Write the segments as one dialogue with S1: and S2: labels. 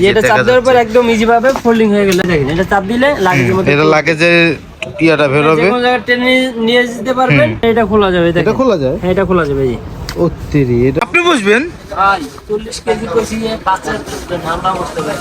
S1: এটা চাপ দেওয়ার পর একদম ইজি ভাবে ফোল্ডিং হয়ে গেল দেখেন এটা চাপ দিলে লাগেজের মধ্যে
S2: এটা লাগে ইয়াটা বের হবে।
S1: কোনো জায়গায় টেনে নিয়ে যেতে পারবেন এটা খোলা যাবে দেখেন।
S3: এটা খোলা যায়?
S1: হ্যাঁ, এটা খোলা যাবে এই
S3: ও তেরি এটা
S2: আপনি বুঝবেন
S1: ভাই কেজি ঠান্ডা বসতে পারে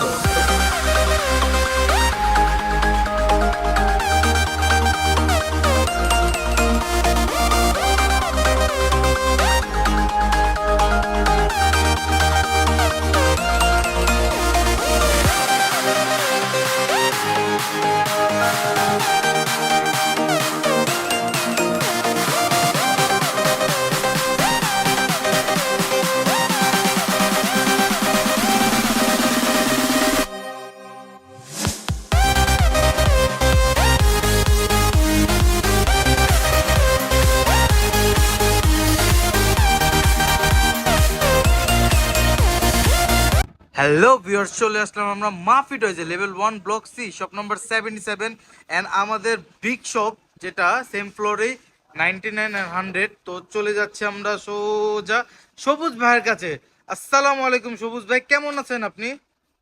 S2: হ্যালো ভিউয়ার্স চলে আসলাম আমরা মাফিট হয়েছে level one block C shop number seventy seven and আমাদের বিগ শপ যেটা সেম ফ্লোরে নাইনটি নাইন অ্যান্ড হান্ড্রেড তো চলে যাচ্ছে আমরা সোজা সবুজ ভাইয়ের কাছে। আসসালামু আলাইকুম সবুজ ভাই কেমন আছেন আপনি?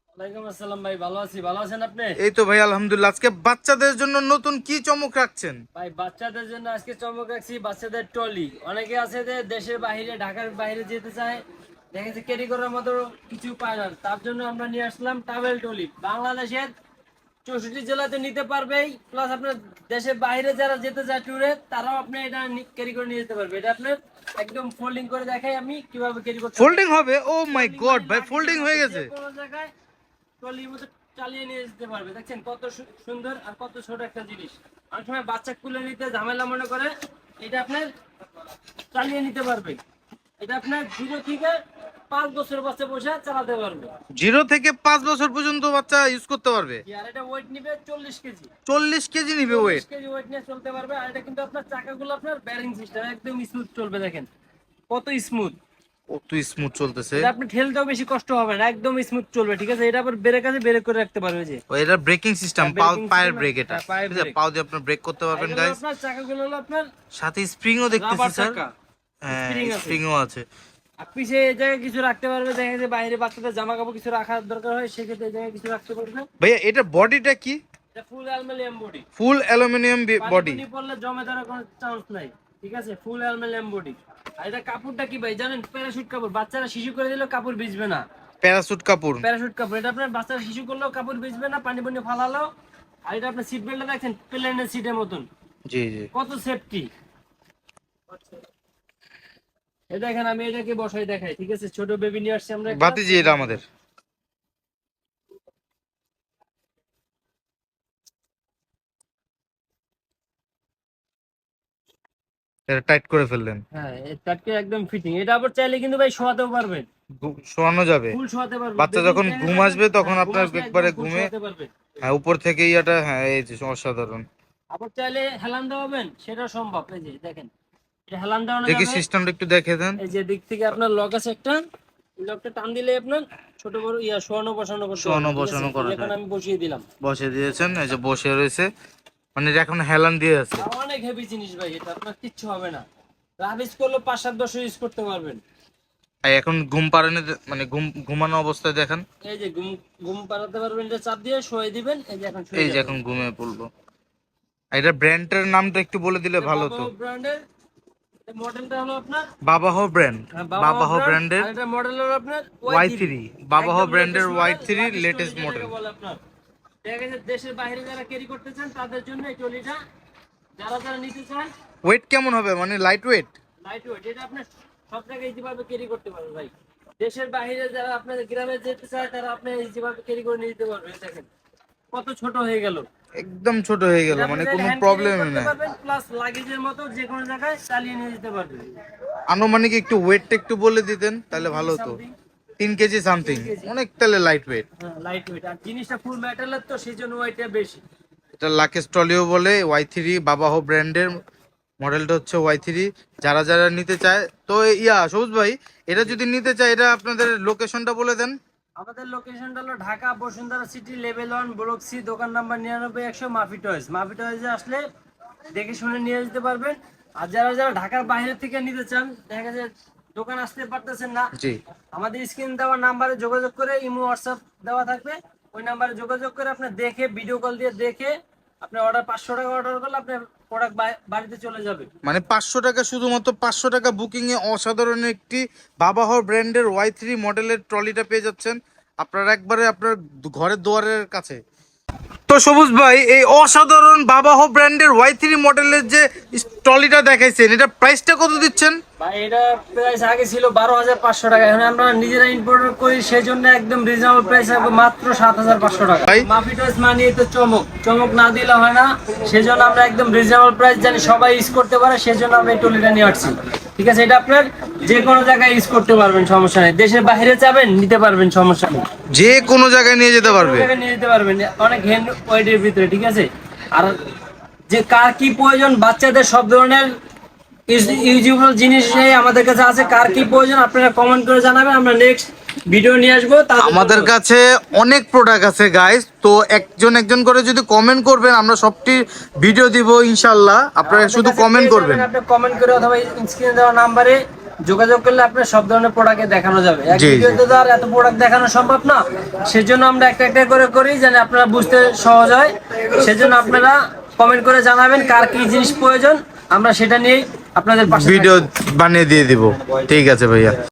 S1: ওয়ালাইকুম আসসালাম ভাই ভালো আছি। ভালো আছেন আপনি?
S2: এই তো ভাই আলহামদুলিল্লাহ। আজকে বাচ্চাদের জন্য নতুন কি চমক রাখছেন?
S1: ভাই বাচ্চাদের জন্য আজকে চমক রাখছি বাচ্চাদের টলি অনেকে আছে যে দেশের বাইরে ঢাকার বাইরে যেতে চায়। দেখেছে ক্যারি করার মতো কিছু পায় না। তার জন্য আমরা নিয়ে আসলাম ট্রাভেল টলি বাংলাদেশের চৌষট্টি জেলাতে নিতে পারবেই। প্লাস আপনার দেশের বাইরে যারা যেতে চায় ট্যুরে তারাও আপনি এটা ক্যারি করে নিয়ে যেতে পারবে। এটা আপনার একদম ফোল্ডিং করে দেখাই আমি কীভাবে ক্যারি করতে
S2: ফোল্ডিং হবে? ও মাই গড ভাই ফোল্ডিং হয়ে গেছে।
S1: কোনো জায়গায় ট্রলির মতো চালিয়ে নিয়ে যেতে পারবে। দেখছেন কত সুন্দর আর কত ছোট একটা জিনিস। অনেক সময় বাচ্চা কুলে নিতে ঝামেলা মনে করে এটা আপনার চালিয়ে নিতে পারবে। এটা আপনার জিরো থেকে পাঁচ বছর বাচ্চা বসে চালাতে পারবে।
S2: জিরো থেকে পাঁচ বছর পর্যন্ত বাচ্চা ইউজ করতে পারবে?
S1: আর এটা ওয়েট নিবে চল্লিশ কেজি।
S2: চল্লিশ কেজি নিবে ওয়েট
S1: কেজি ওয়েট নিয়ে চলতে পারবে আর এটা কিন্তু আপনার চাকাগুলো আপনার ব্যারিং সিস্টেম একদম স্মুথ চলবে দেখেন। কত স্মুথ
S2: চলতেছে।
S1: আপনি ঠেলতেও বেশি কষ্ট হবে না একদম স্মুথ চলবে ঠিক আছে? এটা আবার ব্রেক আছে ব্রেক করে রাখতে পারবে যে।
S2: ও এটা ব্রেকিং সিস্টেম
S1: হ্যাঁ,
S2: পাও পায়ের ব্রেক এটা।
S1: হ্যাঁ।
S2: পাও দিয়ে ব্রেক করতে পারবেন
S1: এগুলো
S2: গাইস
S1: আপনার চাকাগুলো হলো আপনার
S2: সাথে স্প্রিংও দেখতেছি স্যার
S1: চাকা
S2: হ্যাঁ স্প্রিংও আছে।
S1: পিছিয়ে এই জায়গায় কিছু রাখতে পারবে দেখা যায় বাইরে বাচ্চাদের জামা কাপড় কিছু রাখার দরকার হয় সেক্ষেত্রে এই জায়গায় কিছু রাখতে পারবে।
S2: ভাইয়া এটা বডিটা কি?
S1: এটা full aluminium body
S2: full aluminium body
S1: পড়লে জমে ধরার কোনো চান্স নাই ঠিক আছে? ফুল অ্যালুমিনিয়াম বডি আর এটা কাপড়টা কি ভাই জানেন প্যারাশুট কাপড় বাচ্চারা শিশু করে দিলেও কাপড় ভিজবে না।
S2: প্যারাসুট কাপড়।
S1: প্যারাশুট কাপড় এটা আপনার বাচ্চারা শিশু করলেও কাপড় ভিজবে না পানি পানি ফালালো আর এটা আপনার সিট বেল্টটা দেখছেন প্লেনের সিটের মতন।
S2: জি জি।
S1: কত সেফটি এই দেখেন আমি এটাকে বসাই দেখাই ঠিক আছে? ছোট বেবি নিয়ে আসছি আমরা।
S2: বাতিজি এটা আমাদের। এটা টাইট করে ফেললেন।
S1: হ্যাঁ এই চারটে একদম ফিটিং এটা আবার চাইলে কিন্তু ভাই শোয়াতেও পারবেন।
S2: শোয়ানো যাবে।
S1: ফুল শোয়াতে পারবেন।
S2: বাচ্চা যখন ঘুম আসবে তখন
S1: হ্যাঁ,
S2: আপনার একবারে ঘুমে হ্যাঁ উপর থেকে ইয়াটা হ্যাঁ এই যে অসাধারণ।
S1: আবার চাইলে হেলান দেওয়াবেন সেটা সম্ভব। এই যে দেখেন। হেলান দেওয়ানো
S2: দেখি সিস্টেমটা একটু দেখে দেন।
S1: এই যে দিক থেকে আপনার লক আছে একটা। লকটা টান দিলে আপনার ছোট বড় ইয়া শোয়ানো বসানো করতে
S2: শোয়ানো? বসানো করা
S1: এখন আমি বসিয়ে দিলাম।
S2: বসে দিয়েছেন এই যে বসে রয়েছে। মানে এখন হেলান দিয়ে আছে।
S1: অনেক হেভি জিনিস ভাই এটা আপনার কিচ্ছু হবে না। রাবিস করলে পাঁচ সাত বছর ইউজ করতে পারবেন।
S2: এখন ঘুম পাড়ানো মানে ঘুম ঘুমানো অবস্থায় দেখেন।
S1: এই যে ঘুম ঘুম পাড়াতে পারবেন এটা চাপ দিয়ে শুয়ে দিবেন এই যে এখন
S2: এই যে এখন ঘুমিয়ে পড়ল। এটা ব্র্যান্ডের নামটা একটু বলে দিলে ভালো তো।
S1: ব্র্যান্ডের
S2: বাবাহ ব্র্যান্ড
S1: হ্যাঁ,
S2: বাবাহ ব্র্যান্ডের
S1: এটা মডেল হলো আপনার
S2: ওয়াই থ্রি বাবাহ ব্র্যান্ডের ওয়াই থ্রি লেটেস্ট মডেল
S1: যেটাকে বলে আপনার। দেখা গেছে দেশের বাইরে যারা ক্যারি করতে চান তাদের জন্য এই যারা যারা নিতে চান
S2: ওয়েট কেমন হবে? মানে লাইট ওয়েট
S1: লাইট ওয়েট এটা আপনি সব জায়গায় ক্যারি করতে পারবেন ভাই। দেশের বাইরে যারা আপনাদের গ্রামে যেতে চায় তারা আপনি যেভাবে ক্যারি করে নিয়ে যেতে পারবেন দেখেন। কত ছোট হয়ে গেল?
S2: একদম ছোট হয়ে গেল মানে কোনো প্রবলেমই নাই।
S1: প্লাস লাগেজের মতো যে কোনো জায়গায় চালিয়ে নিয়ে যেতে পারবেন।
S2: আনুমানিক একটু ওয়েটটা একটু বলে দিতেন তাহলে ভালো হতো। তিন কেজি সামথিং অনেক তাহলে লাইট ওয়েট
S1: লাইট ওয়েট আর জিনিসটা ফুল মেটালের তো সেই জন্য ওইটা বেশি।
S2: এটা লাকেশ টলিও বলে ওয়াই থ্রি বাবাহ ব্র্যান্ডের মডেলটা হচ্ছে ওয়াই থ্রি যারা যারা নিতে চায় তো ইয়া সবুজ ভাই এটা যদি নিতে চায় এটা আপনাদের লোকেশনটা বলে দেন।
S1: আমাদের লোকেশনটা হলো Dhaka Bashundhara city level one block C দোকান নাম্বার নিরানব্বই একশো মাফি টয়েস মাফি টয়েসে আসলে দেখে শুনে নিয়ে যেতে পারবেন। আর যারা যারা ঢাকার বাইরে থেকে নিতে চান দেখা গেছে দোকান আসতে পারতেছেন না। আমাদের স্ক্রিন দেওয়া নাম্বারে যোগাযোগ করে ইমো হোয়াটসঅ্যাপ দেওয়া থাকবে। ওই নাম্বারে যোগাযোগ করে আপনি দেখে ভিডিও কল দিয়ে দেখে আপনি অর্ডার পাঁচশো টাকা অর্ডার করলে আপনার প্রোডাক্ট বাড়িতে চলে যাবে
S2: মানে পাঁচশো টাকা শুধুমাত্র পাঁচশো টাকা বুকিং এ অসাধারণ একটি বাবাহর ব্র্যান্ডের ওয়াই থ্রি মডেলের ট্রলিটা পেয়ে যাচ্ছেন। আপনার একবারে আপনার ঘরের দুয়ারের কাছে। তো সবুজ ভাই এই অসাধারণ বাবাহ ব্র্যান্ডের ওয়াই থ্রি মডেলের যে ট্রলিটা দেখাইছেন এটা প্রাইসটা কত দিচ্ছেন?
S1: ভাই এটা প্রাইস আগে ছিল বারো হাজার পাঁচশো টাকা এখন আমরা নিজেরা ইম্পোর্ট করি সেই জন্য একদম রিজনেবল প্রাইস মাত্র সাত হাজার পাঁচশো টাকা। মানিয়ে তো চমক। চমক না দিলে হয় না সেই জন্য আমরা একদম রিজনেবল প্রাইস জানি সবাই ইউজ করতে পারে সেই জন্য আমরা এই টলিটা নিয়ে আসছি। ঠিক আছে এটা আপনার যে কোনো জায়গায় ইউজ করতে পারবেন সমস্যা নেই। দেশের বাইরে যাবেন নিতে পারবেন সমস্যা নেই।
S2: যে কোনো জায়গায় নিয়ে যেতে পারবে।
S1: নিয়ে যেতে পারবেন। অনেক হ্যান্ড ওয়েটের ভিতরে ঠিক আছে? আর যে কার কি প্রয়োজন বাচ্চাদের সব ধরনের ইউজেবল জিনিস আমাদের কাছে আছে। কার কি প্রয়োজন আপনারা কমেন্ট করে জানাবেন। আমরা নেক্সট ভিডিও নিয়ে আসব।
S2: আমাদের কাছে অনেক প্রোডাক্ট আছে গাইস তো একজন একজন করে যদি কমেন্ট করবেন আমরা সবটি ভিডিও দিব ইনশাল্লাহ আপনারা শুধু কমেন্ট করবেন।
S1: আপনি কমেন্ট করে অথবা স্ক্রিনে দেওয়া নাম্বারে যোগাযোগ করলে আপনার সব ধরনের প্রোডাক্ট দেখানো যাবে। এক
S2: জি, জি।
S1: ভিডিওতে তো আর এত প্রোডাক্ট দেখানো সম্ভব না। সেজন্য আমরা একটা একটা করে করি যেন আপনারা বুঝতে সহজ হয়। সেজন্য আপনারা কমেন্ট করে জানাবেন কার কি জিনিস প্রয়োজন। আমরা সেটা নিয়েই আপনাদের
S2: ভিডিও বানিয়ে দিয়ে দিব। ঠিক আছে ভাইয়া।